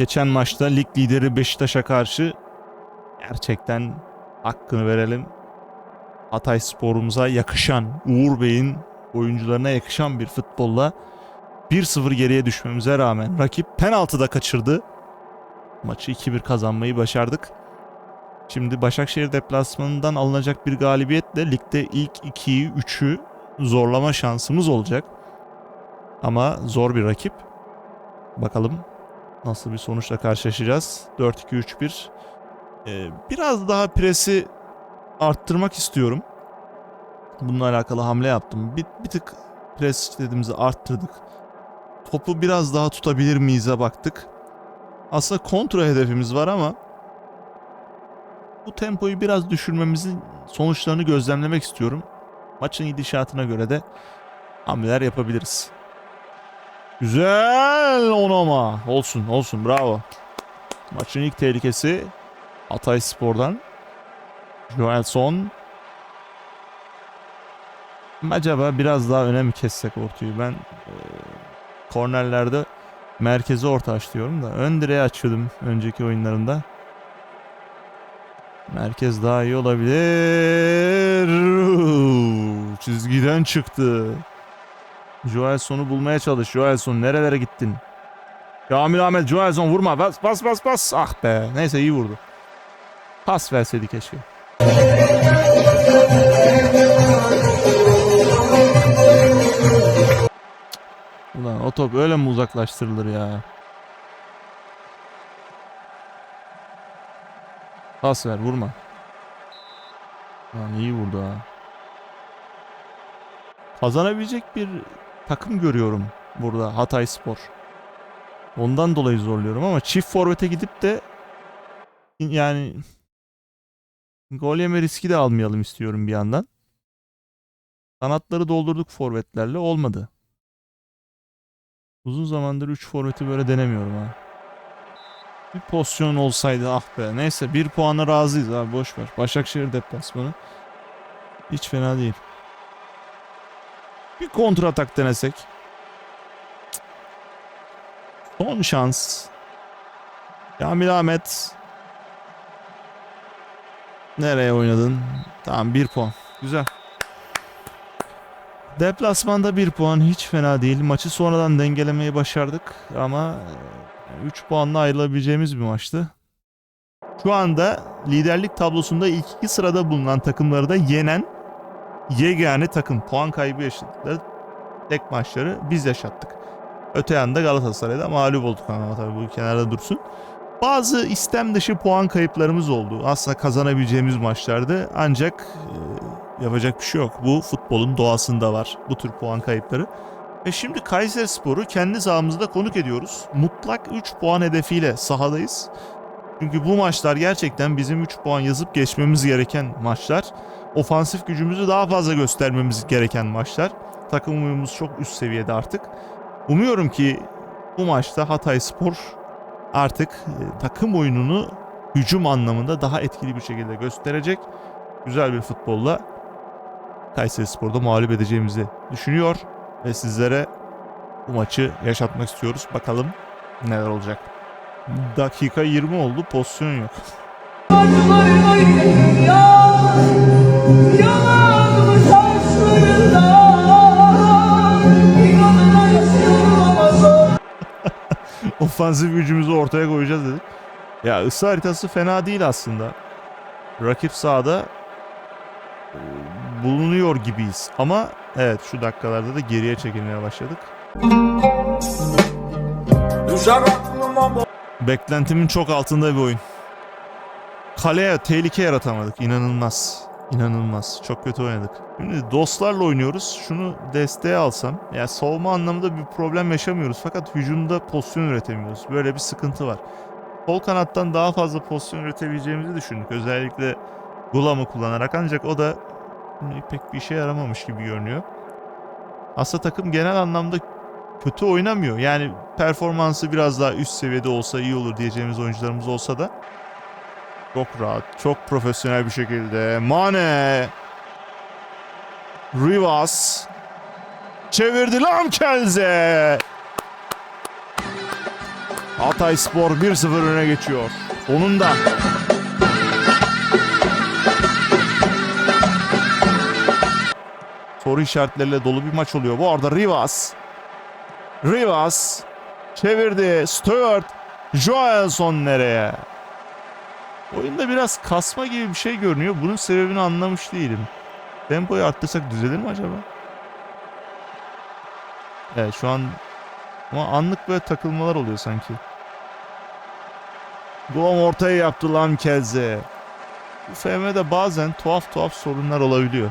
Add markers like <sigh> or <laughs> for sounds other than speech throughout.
Geçen maçta lig lideri Beşiktaş'a karşı gerçekten hakkını verelim. Hatay sporumuza yakışan, Uğur Bey'in oyuncularına yakışan bir futbolla 1-0 geriye düşmemize rağmen rakip penaltıda kaçırdı. Maçı 2-1 kazanmayı başardık. Şimdi Başakşehir deplasmanından alınacak bir galibiyetle ligde ilk 2'yi 3'ü zorlama şansımız olacak. Ama zor bir rakip. Bakalım nasıl bir sonuçla karşılaşacağız. 4-2-3-1. Ee, biraz daha presi arttırmak istiyorum. Bununla alakalı hamle yaptım. Bir, bir tık pres dediğimizi arttırdık. Topu biraz daha tutabilir miyiz'e baktık. Aslında kontra hedefimiz var ama bu tempoyu biraz düşürmemizin sonuçlarını gözlemlemek istiyorum. Maçın gidişatına göre de hamleler yapabiliriz. Güzel onama. Olsun olsun bravo. Maçın ilk tehlikesi Hatay Spor'dan. Joelson. Acaba biraz daha öne mi kessek ortayı? Ben e, kornerlerde merkeze orta açıyorum da ön direğe açıyordum önceki oyunlarımda. Merkez daha iyi olabilir. Çizgiden çıktı. Joelson'u bulmaya çalış. Joelson nerelere gittin? Kamil Ahmet Joelson vurma. Bas bas bas bas. Ah be. Neyse iyi vurdu. Pas verseydi keşke. Ulan o top öyle mi uzaklaştırılır ya? Pas ver vurma. Lan iyi vurdu ha. Kazanabilecek bir takım görüyorum burada Hatay Spor. Ondan dolayı zorluyorum ama çift forvete gidip de yani gol yeme riski de almayalım istiyorum bir yandan. Kanatları doldurduk forvetlerle olmadı. Uzun zamandır 3 forveti böyle denemiyorum ha. Bir pozisyon olsaydı ah be. Neyse bir puana razıyız abi boş ver. Başakşehir deplasmanı. Hiç fena değil. Bir kontra atak denesek. Son şans. Kamil Ahmet. Nereye oynadın? Tamam bir puan. Güzel. Deplasmanda bir puan hiç fena değil. Maçı sonradan dengelemeyi başardık ama 3 puanla ayrılabileceğimiz bir maçtı. Şu anda liderlik tablosunda ilk iki sırada bulunan takımları da yenen yegane takım. Puan kaybı yaşadıkları tek maçları biz yaşattık. Öte yanda Galatasaray'da mağlup olduk ama tabii bu kenarda dursun. Bazı istem dışı puan kayıplarımız oldu. Aslında kazanabileceğimiz maçlardı. Ancak e, yapacak bir şey yok. Bu futbolun doğasında var bu tür puan kayıpları. Ve şimdi Kayseri Spor'u kendi sahamızda konuk ediyoruz. Mutlak 3 puan hedefiyle sahadayız. Çünkü bu maçlar gerçekten bizim 3 puan yazıp geçmemiz gereken maçlar. Ofansif gücümüzü daha fazla göstermemiz gereken maçlar. Takım uyumumuz çok üst seviyede artık. Umuyorum ki bu maçta Hatay Spor artık e, takım oyununu hücum anlamında daha etkili bir şekilde gösterecek. Güzel bir futbolla Kayseri Spor'da mağlup edeceğimizi düşünüyor ve sizlere bu maçı yaşatmak istiyoruz. Bakalım neler olacak. Dakika 20 oldu pozisyon yok. Ofansif gücümüzü ortaya koyacağız dedik. Ya ısı haritası fena değil aslında. Rakip sahada e, bulunuyor gibiyiz. Ama evet şu dakikalarda da geriye çekilmeye başladık. Beklentimin çok altında bir oyun. Kaleye tehlike yaratamadık. İnanılmaz. İnanılmaz. Çok kötü oynadık. Şimdi dostlarla oynuyoruz. Şunu desteğe alsam. Ya savunma anlamında bir problem yaşamıyoruz. Fakat hücumda pozisyon üretemiyoruz. Böyle bir sıkıntı var. Sol kanattan daha fazla pozisyon üretebileceğimizi düşündük. Özellikle Gulam'ı kullanarak ancak o da pek bir işe yaramamış gibi görünüyor. Aslında takım genel anlamda kötü oynamıyor. Yani performansı biraz daha üst seviyede olsa iyi olur diyeceğimiz oyuncularımız olsa da çok rahat, çok profesyonel bir şekilde Mane Rivas çevirdi Lamkelze Hatay Spor 1-0 öne geçiyor. Sonunda. Soru işaretleriyle dolu bir maç oluyor. Bu arada Rivas. Rivas çevirdi. Stewart. Joelson nereye? Oyunda biraz kasma gibi bir şey görünüyor. Bunun sebebini anlamış değilim. Tempoyu arttırsak düzelir mi acaba? Evet şu an ama anlık böyle takılmalar oluyor sanki. Guam ortaya yaptı lan Kelze. Bu FM'de bazen tuhaf tuhaf sorunlar olabiliyor.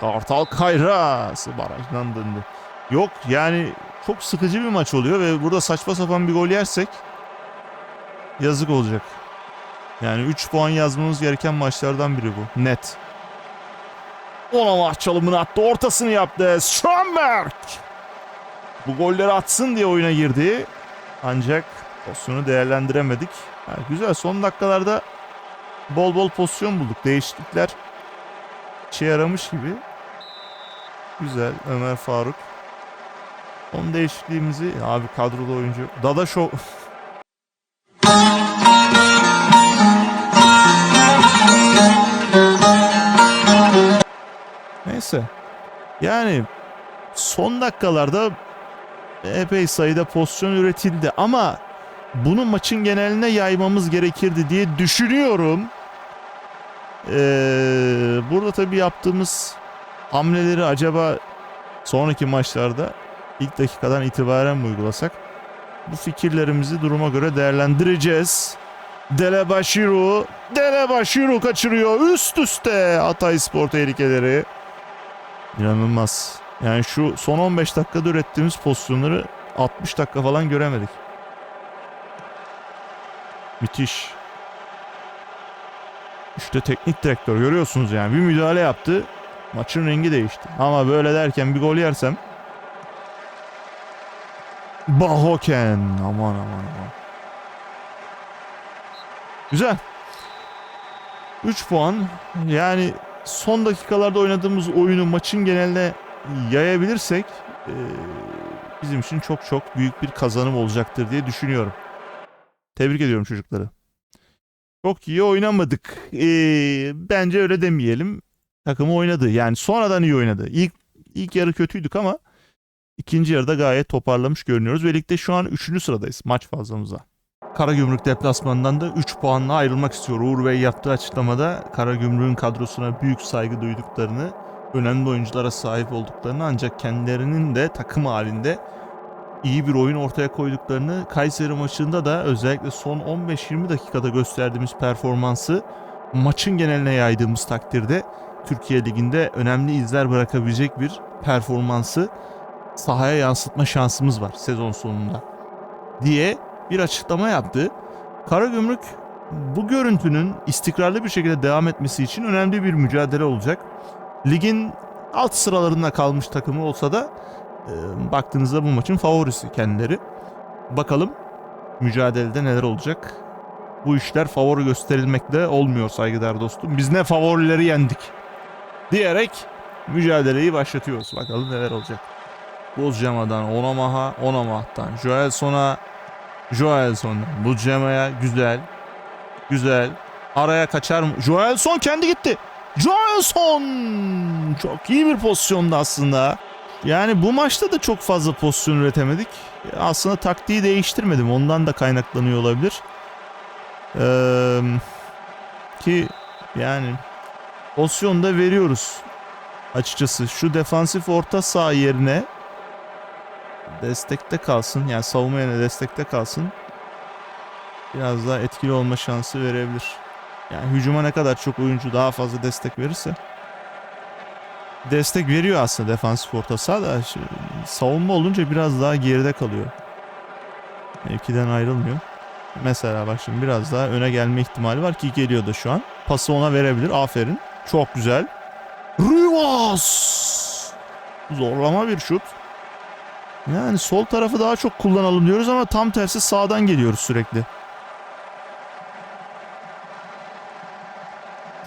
Kartal Kayrası barajdan döndü. Yok yani çok sıkıcı bir maç oluyor ve burada saçma sapan bir gol yersek yazık olacak. Yani 3 puan yazmamız gereken maçlardan biri bu. Net. Olamah çalımını attı. Ortasını yaptı. Stromberg. Bu golleri atsın diye oyuna girdi. Ancak pozisyonu değerlendiremedik. Ha, güzel son dakikalarda bol bol pozisyon bulduk. Değişiklikler işe yaramış gibi. Güzel Ömer Faruk. Son değişikliğimizi abi kadroda oyuncu. Dada Show <laughs> Neyse. Yani son dakikalarda epey sayıda pozisyon üretildi ama bunu maçın geneline yaymamız gerekirdi diye düşünüyorum. Ee, burada tabii yaptığımız hamleleri acaba sonraki maçlarda ilk dakikadan itibaren mi uygulasak? Bu fikirlerimizi duruma göre değerlendireceğiz. Dele Bashiru, Dele Bashiru kaçırıyor üst üste Hatay Spor tehlikeleri. İnanılmaz. Yani şu son 15 dakikada ürettiğimiz pozisyonları 60 dakika falan göremedik. Müthiş. İşte teknik direktör görüyorsunuz yani bir müdahale yaptı. Maçın rengi değişti. Ama böyle derken bir gol yersem Bahoken aman aman aman. Güzel. 3 puan. Yani son dakikalarda oynadığımız oyunu maçın geneline yayabilirsek e, bizim için çok çok büyük bir kazanım olacaktır diye düşünüyorum. Tebrik ediyorum çocukları. Çok iyi oynamadık. E, bence öyle demeyelim. Takımı oynadı. Yani sonradan iyi oynadı. İlk ilk yarı kötüydük ama ikinci yarıda gayet toparlamış görünüyoruz. Ve ligde şu an 3. sıradayız maç fazlamıza. Karagümrük deplasmanından da 3 puanla ayrılmak istiyor. Uğur Bey yaptığı açıklamada Karagümrük'ün kadrosuna büyük saygı duyduklarını, önemli oyunculara sahip olduklarını ancak kendilerinin de takım halinde iyi bir oyun ortaya koyduklarını Kayseri maçında da özellikle son 15-20 dakikada gösterdiğimiz performansı maçın geneline yaydığımız takdirde Türkiye Ligi'nde önemli izler bırakabilecek bir performansı sahaya yansıtma şansımız var sezon sonunda diye bir açıklama yaptı. Karagümrük bu görüntünün istikrarlı bir şekilde devam etmesi için önemli bir mücadele olacak. Ligin alt sıralarında kalmış takımı olsa da e, baktığınızda bu maçın favorisi kendileri. Bakalım mücadelede neler olacak. Bu işler favori gösterilmekle olmuyor saygıdeğer dostum. Biz ne favorileri yendik diyerek mücadeleyi başlatıyoruz. Bakalım neler olacak. Bozcama'dan Onamaha, Onamah'tan Joelson'a Joelson'dan Buzcama'ya güzel. Güzel. Araya kaçar mı? Joelson kendi gitti. Joelson! Çok iyi bir pozisyonda aslında. Yani bu maçta da çok fazla pozisyon üretemedik. Aslında taktiği değiştirmedim. Ondan da kaynaklanıyor olabilir. Ee, ki yani pozisyon da veriyoruz. Açıkçası şu defansif orta saha yerine destekte kalsın. Yani savunma yerine destekte kalsın. Biraz daha etkili olma şansı verebilir. Yani hücuma ne kadar çok oyuncu daha fazla destek verirse destek veriyor aslında defansif orta da savunma olunca biraz daha geride kalıyor. Mevkiden ayrılmıyor. Mesela bak şimdi biraz daha öne gelme ihtimali var ki geliyor da şu an. Pası ona verebilir. Aferin. Çok güzel. Rivas! Zorlama bir şut. Yani sol tarafı daha çok kullanalım diyoruz ama tam tersi sağdan geliyoruz sürekli.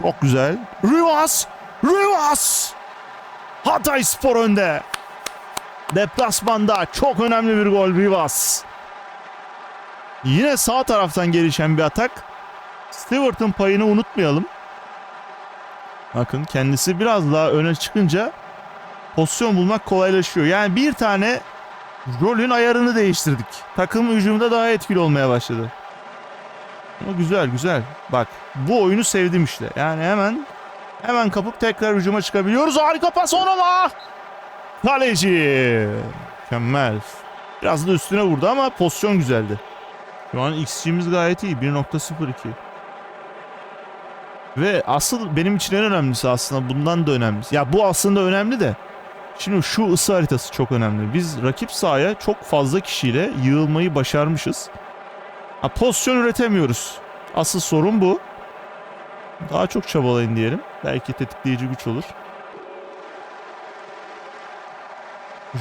Çok güzel. Rivas! Rivas! Hatay Spor önde. Deplasmanda çok önemli bir gol Rivas. Yine sağ taraftan gelişen bir atak. Stewart'ın payını unutmayalım. Bakın kendisi biraz daha öne çıkınca pozisyon bulmak kolaylaşıyor. Yani bir tane rolün ayarını değiştirdik. Takım hücumda daha etkili olmaya başladı. Ama güzel güzel. Bak bu oyunu sevdim işte. Yani hemen hemen kapıp tekrar hücuma çıkabiliyoruz. Harika pas ona Kaleci. Mükemmel. Biraz da üstüne vurdu ama pozisyon güzeldi. Şu an XG'miz gayet iyi. 1.02. Ve asıl benim için en önemlisi aslında bundan da önemlisi. Ya bu aslında önemli de. Şimdi şu ısı haritası çok önemli. Biz rakip sahaya çok fazla kişiyle yığılmayı başarmışız. Ha, pozisyon üretemiyoruz. Asıl sorun bu. Daha çok çabalayın diyelim. Belki tetikleyici güç olur.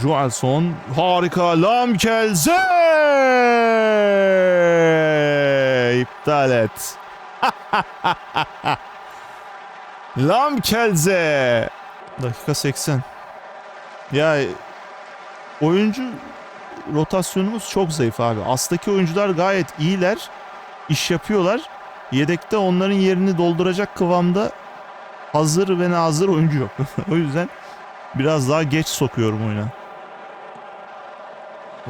Joelson harika Lamkelze iptal et. <laughs> Lamkelze dakika 80. Ya oyuncu rotasyonumuz çok zayıf abi. Astaki oyuncular gayet iyiler. iş yapıyorlar. Yedekte onların yerini dolduracak kıvamda hazır ve nazır oyuncu yok. <laughs> o yüzden biraz daha geç sokuyorum oyuna.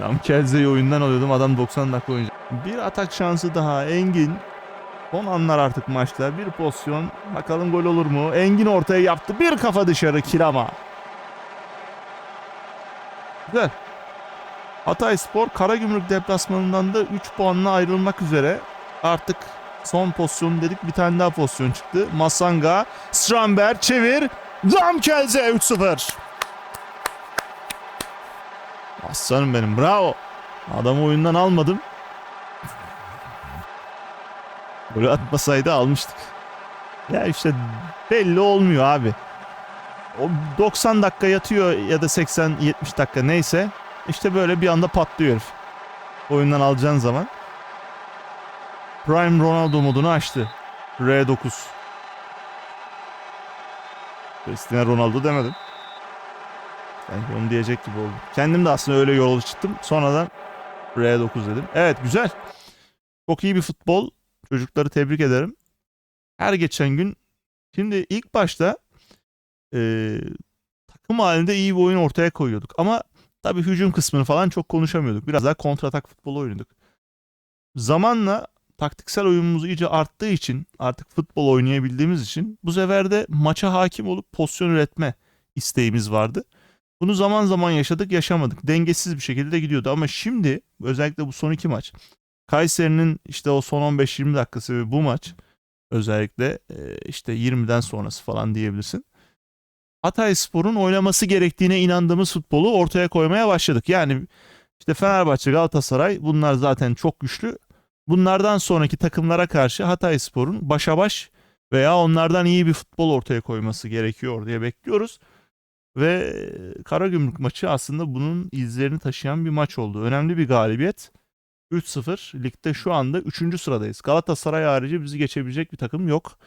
Lamkelze'yi oyundan alıyordum. Adam 90 dakika oyuncu. Bir atak şansı daha. Engin. Son anlar artık maçta. Bir pozisyon. Bakalım gol olur mu? Engin ortaya yaptı. Bir kafa dışarı Kirama. Güzel. Hatay Spor Karagümrük deplasmanından da 3 puanla ayrılmak üzere. Artık son pozisyon dedik. Bir tane daha pozisyon çıktı. Masanga, Stramber çevir. Lamkelze 3-0. Aslanım benim bravo. Adamı oyundan almadım. Golü atmasaydı almıştık. Ya işte belli olmuyor abi. O 90 dakika yatıyor ya da 80-70 dakika neyse. İşte böyle bir anda patlıyor herif. Oyundan alacağın zaman. Prime Ronaldo modunu açtı. R9. Cristiano Ronaldo demedim. Sanki onu diyecek gibi oldu. Kendim de aslında öyle yola çıktım. Sonradan R9 dedim. Evet güzel. Çok iyi bir futbol. Çocukları tebrik ederim. Her geçen gün. Şimdi ilk başta eee, takım halinde iyi bir oyun ortaya koyuyorduk. Ama tabii hücum kısmını falan çok konuşamıyorduk. Biraz daha kontratak futbolu oynadık. Zamanla taktiksel oyunumuz iyice arttığı için artık futbol oynayabildiğimiz için bu sefer de maça hakim olup pozisyon üretme isteğimiz vardı. Bunu zaman zaman yaşadık yaşamadık. Dengesiz bir şekilde gidiyordu ama şimdi özellikle bu son iki maç Kayseri'nin işte o son 15-20 dakikası ve bu maç özellikle e, işte 20'den sonrası falan diyebilirsin. Hatay Spor'un oynaması gerektiğine inandığımız futbolu ortaya koymaya başladık. Yani işte Fenerbahçe, Galatasaray bunlar zaten çok güçlü. Bunlardan sonraki takımlara karşı Hatay Spor'un başa baş veya onlardan iyi bir futbol ortaya koyması gerekiyor diye bekliyoruz. Ve Karagümrük maçı aslında bunun izlerini taşıyan bir maç oldu. Önemli bir galibiyet. 3-0. Ligde şu anda 3. sıradayız. Galatasaray harici bizi geçebilecek bir takım yok.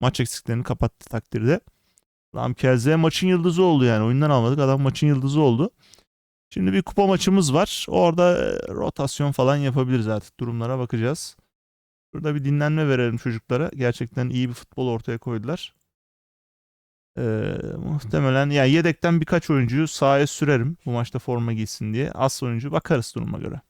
Maç eksiklerini kapattı takdirde. Lamkelze maçın yıldızı oldu yani. Oyundan almadık. Adam maçın yıldızı oldu. Şimdi bir kupa maçımız var. Orada e, rotasyon falan yapabiliriz artık. Durumlara bakacağız. Burada bir dinlenme verelim çocuklara. Gerçekten iyi bir futbol ortaya koydular. Ee, muhtemelen ya yedekten birkaç oyuncuyu sahaya sürerim bu maçta forma giysin diye. Az oyuncu bakarız duruma göre.